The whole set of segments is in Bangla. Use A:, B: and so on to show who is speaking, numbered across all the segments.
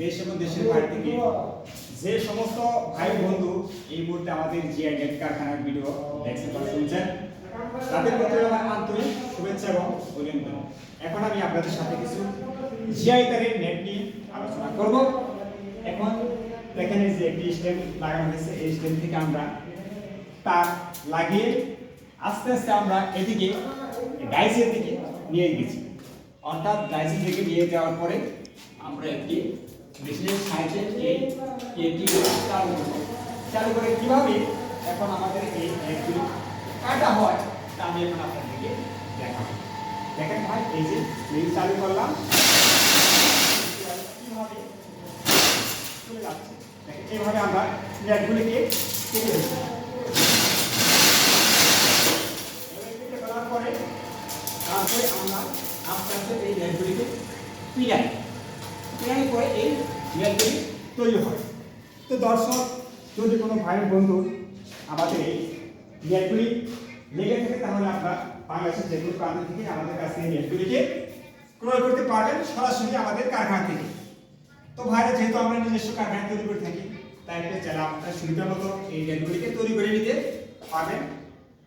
A: দেশ এবং দেশের বাইরে থেকে যে সমস্ত ভাই বন্ধু এই মুহূর্তে আমাদের জিআই নেট কারখানার ভিডিও দেখছেন বা শুনছেন, তাদের প্রতি আমার আন্তরিক শুভেচ্ছা এবং অভিনন্দন। এখন আমি আপনাদের সাথে কিছু জিআই তারের নেট নিয়ে আলোচনা করব। এখন দেখেন যে একটি স্ট্যান্ড লাগানো হয়েছে, এই স্ট্যান্ড থেকে আমরা তার লাগিয়ে আস্তে আস্তে আমরা এদিকে ডাইসের দিকে নিয়ে গেছি। অর্থাৎ ডাইসের দিকে নিয়ে যাওয়ার পরে আমরা একটি মেশিনের সাহায্যে এই এটি চালু করব। চালু করে কীভাবে এখন আমাদের এই নেটগুলি কাটা হয়, তা আমি এখন আপনাদেরকে দেখাবো। দেখেন ভাই, এই যে মেইল চালু করলাম। কীভাবে চলে যাচ্ছে? এইভাবে আমরা নেটগুলিকে কেটে দিচ্ছি। তারপরে আমরা আস্তে আস্তে এই নেটগুলিকে পিড়াই পিড়াই পরে এই নেটগুলি তৈরি হয়। তো দর্শক, যদি কোনো ভাই বন্ধু আমাদের এই নেটগুলি লেগে থাকে, তাহলে আমরা বাংলাদেশের যে কোনো প্রান্ত থেকে আমাদের কাছ থেকে নেটগুলিকে ক্রয় করতে পারবেন সরাসরি আমাদের কারখানা থেকে। তো ভাইরা, যেহেতু আমরা নিজস্ব কারখানা তৈরি করে থাকি, তাই একটা চাইলে আপনার সুবিধা মতো এই নেটগুলিকে তৈরি করে নিতে পারবেন।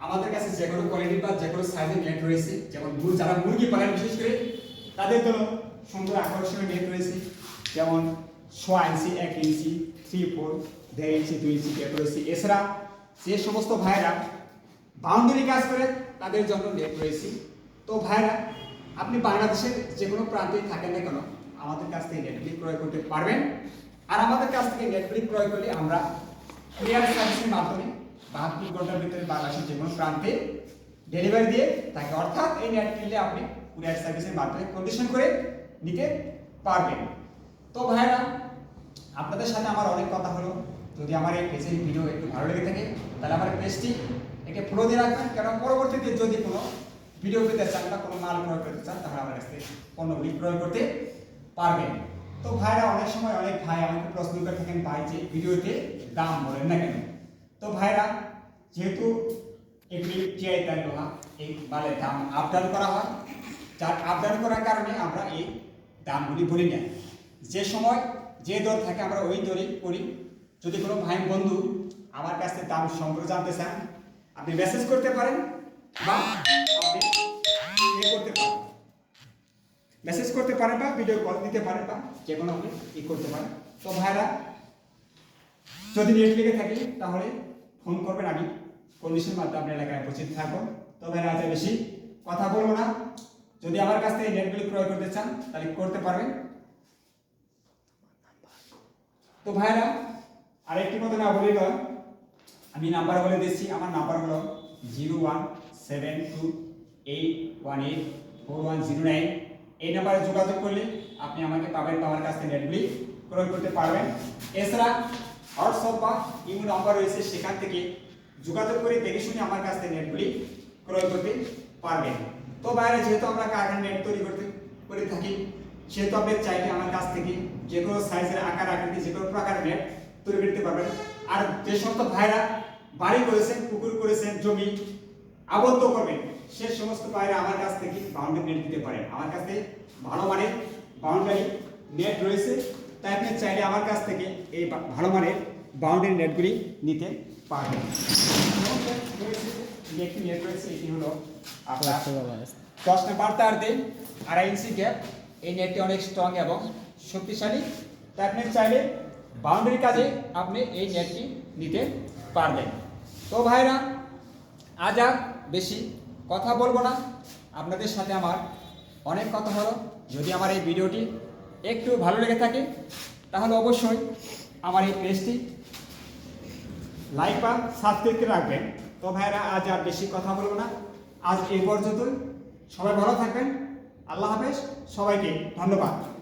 A: আমাদের কাছে যে কোনো কোয়ালিটি বা যে কোনো সাইজের নেট রয়েছে, যেমন যারা মুরগি পালন, বিশেষ করে তাদের জন্য সুন্দর আকর্ষণীয় ডেট রয়েছে। যেমন সোয়া ইঞ্চি এক ইঞ্চি থ্রি ফোর দেড় ইঞ্চি দুই ইঞ্চি ডেট রয়েছে। এছাড়া যে সমস্ত ভাইরা বাউন্ডারি কাজ করে, তাদের জন্য নেট রয়েছে। তো ভাইরা আপনি বাংলাদেশের যে কোনো প্রান্তেই থাকেন না কেন, আমাদের কাছ থেকে নেটগুলি ক্রয় করতে পারবেন। আর আমাদের কাছ থেকে নেটগুলি ক্রয় করলে আমরা কুরিয়ার সার্ভিসের মাধ্যমে বাহাত্তর ঘণ্টার ভিতরে বাংলাদেশের যে কোনো প্রান্তে ডেলিভারি দিয়ে তাকে অর্থাৎ এই নেট কিনলে আপনি কুরিয়ার সার্ভিসের মাধ্যমে কন্ডিশন করে নিতে পারবেন। তো ভাইরা আপনাদের সাথে আমার অনেক কথা হলো। যদি আমার এই পেজের ভিডিও একটু ভালো লেগে থাকে, তাহলে আমার পেজটি একে ফলো দিয়ে রাখবেন। কারণ পরবর্তীতে যদি কোনো ভিডিও পেতে চান বা কোনো মাল ক্রয় করতে চান, তাহলে আমার কাছ থেকে পণ্যগুলি ক্রয় করতে পারবেন। তো ভাইরা অনেক সময় অনেক ভাই আমাকে প্রশ্ন করে থাকেন, ভাই, যে ভিডিওতে দাম বলেন না কেন? তো ভাইরা যেহেতু এগুলি টিআই তার লোহা, এই মালের দাম আপডাউন করা হয়। যার আপডাউন করার কারণে আমরা এই দামগুলি বলি না যে সময়, যে দর থাকে আমরা ওই দরই করি যদি কোনো ভাই বন্ধু আমার কাছ দাম সম্পর্কে জানতে চান আপনি মেসেজ করতে পারেন বা ইয়ে করতে পারেন। মেসেজ করতে পারেন বা ভিডিও কল দিতে পারেন বা যে কোনো আপনি ই করতে পারেন। তো ভাইরা, যদি নেট লেগে থাকে, তাহলে ফোন করবেন, আমি কন্ডিশন মাধ্যমে আপনার এলাকায় উপস্থিত থাকব। তো ভাইরা, আজ বেশি কথা বলব না। যদি আমার কাছ থেকে নেটগুলি ক্রয় করতে চান, তাহলে করতে পারবেন। তো ভাইরা, আরেকটি কথা না বলি নয়, আমি নাম্বার বলে দিচ্ছি। আমার নাম্বার হলো zero one seven two eight one eight four one zero nine এই নাম্বারে যোগাযোগ করলে আপনি আমাকে পাবেন আমার কাছ থেকে নেটগুলি ক্রয় করতে পারবেন। এছাড়া হোয়াটসঅ্যাপ বা ইমো নাম্বার রয়েছে, সেখান থেকে যোগাযোগ করে দেখে শুনে আমার কাছ থেকে নেটগুলি ক্রয় করতে পারবেন। তো বাইরে যেহেতু আমরা কারখানা নেট তৈরি করতে করে থাকি, সেহেতু আপনি চাইলে আমার কাছ থেকে যে কোনো সাইজের আকার আকৃতি, যে কোনো প্রকারের নেট তৈরি করতে পারবেন। আর যে সমস্ত ভাইরা বাড়ি করেছেন, পুকুর করেছেন, জমি আবদ্ধ করবেন, সে সমস্ত ভাইরা আমার কাছ থেকে বাউন্ডারি নেট দিতে পারেন আমার কাছে ভালো মানের বাউন্ডারি নেট রয়েছে। তাই আপনি চাইলে আমার কাছ থেকে এই ভালো মানের বাউন্ডারি নেটগুলি নিতে যে একটি নেট রয়েছে এটি হলো আপনার দিন, আড়াই ইঞ্চি গ্যাপ এই নেটটি অনেক স্ট্রং এবং শক্তিশালী। তাই আপনি চাইলে বাউন্ডারি কাজে আপনি এই নেটটি নিতে পারবেন। তো ভাইরা, আজ আর বেশি কথা বলব না। আপনাদের সাথে আমার অনেক কথা হলো। যদি আমার এই ভিডিওটি একটু ভালো লেগে থাকে, তাহলে অবশ্যই আমার এই পেজটি লাইক বা সাবস্ক্রাইব করে রাখবেন। তো ভাইরা আজ আর বেশি কথা বলব না। আজ এই পর্যন্তই। সবাই ভালো থাকবেন। আল্লাহ হাফেজ। সবাইকে ধন্যবাদ।